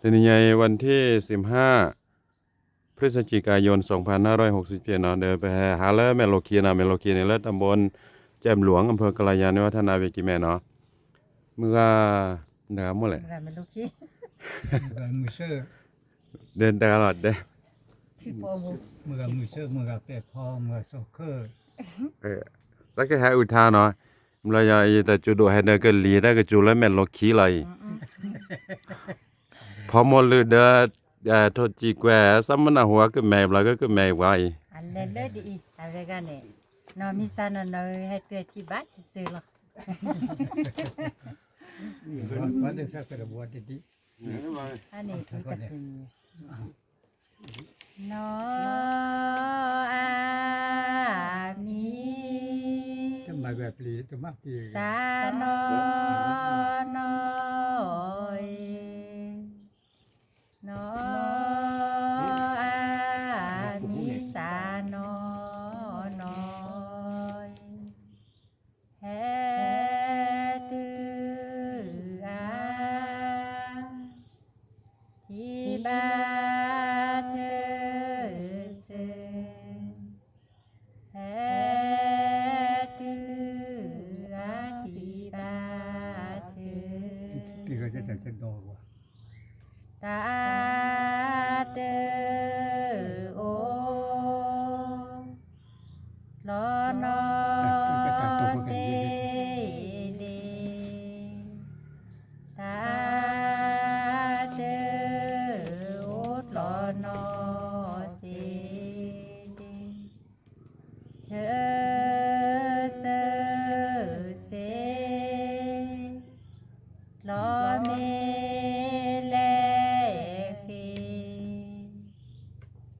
ทีนี้ไงวันที่สิบห้าพฤศจิกายน 2567เนาะเดินไปหาเลอแมโลคีนะแมโลคีในเลิศตำบลแจ่มหลวงอำเภอกะลายานิวัฒนาเวกิแม่เนาะเมื่อเดือนเมื่อไหร่ Ra mình lúc khi เมื่อมือเชื่อเดินตลอดเด้เมื่อมือเชื่อเมื่อเป็ดพอเมื่อโซเคอร์เออแล้วก็ให้อุทาเนาะเราอยาแต่จุดดูให้เดินก็ลีได้ก็จุดแล้วแม่นโลคีเลย พอหมดเลยเด้อเอ่อโทษจีแกวซัมมันหัวก็แม่แล้วก็ก็แม่ไว้ Anh lên lên đi À về cái này Nó mi sa nó nói Hai tuổi thì bát chỉ sư lọ วันเดือนสักกระบวนดี Anh này thôi tất nhiên Nó à mi จะมาแบบลีจะมากดี Sa nó nói ตาเตือนอาทิตย์ตาเตือนที่เขาจะจะจะดอกว่าตา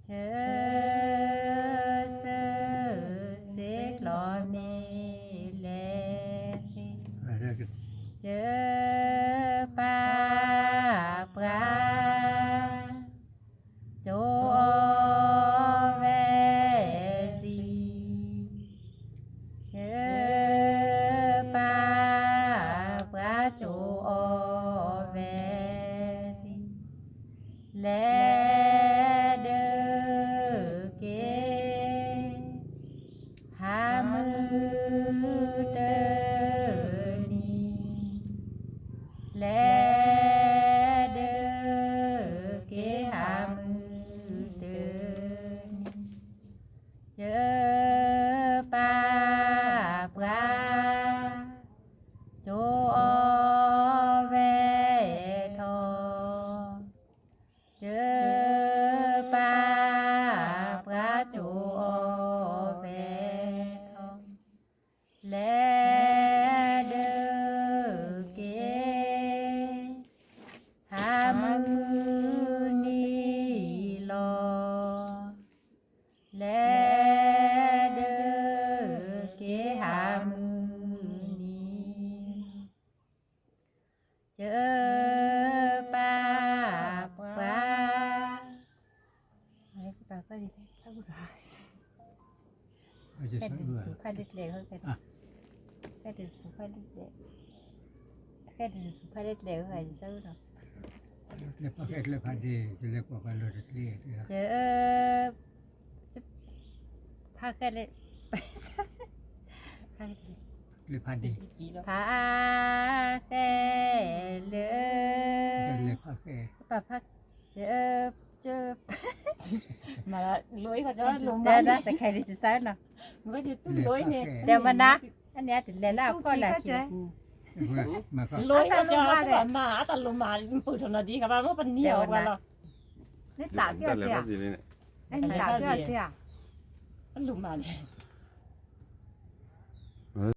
chớ sơ xếp lo mê lê khi อะไรก็ chớ pa pra cho หามือเตนีและเดเกหามือเตนเจอปาปลาโจอเวทอเจอ chớ pa pa Đấy, chị bảo có gì thế? Sao rồi? ไม่จะ Cái สัก đường เมื่อ số khoai đứt lệ hơn cái À. Cái đường số khoai đứt lệ Cái đường số khoai đứt lệ hơn cái sao rồi? เรียกว่าเฮ็ดเรียกพันดีจะ เรียกว่าพันโลดเรียก Chớ chớ Pha cái lệ Pha cái lệ เรียกพันดี Pha cái lệ จะเรียกพักแก่ Bà pha Chớ Chớ mà là lưới họ cho lùm Đây đó, tại khai đi chứ sao nào với thì tôi เรียก lưới พัก nè แก่ Đeo mà nè Anh nhá thì lệ lao con là chị เมื่อมาก็ lưới họ cho các bạn mà ta lùm mà bự thằng nào đi các bạn nó bận nhiều Đeo qua nè. là นี่ตากเกลือเสียนี่ไอ้นี่ตากเกลือเสีย nó lùm mà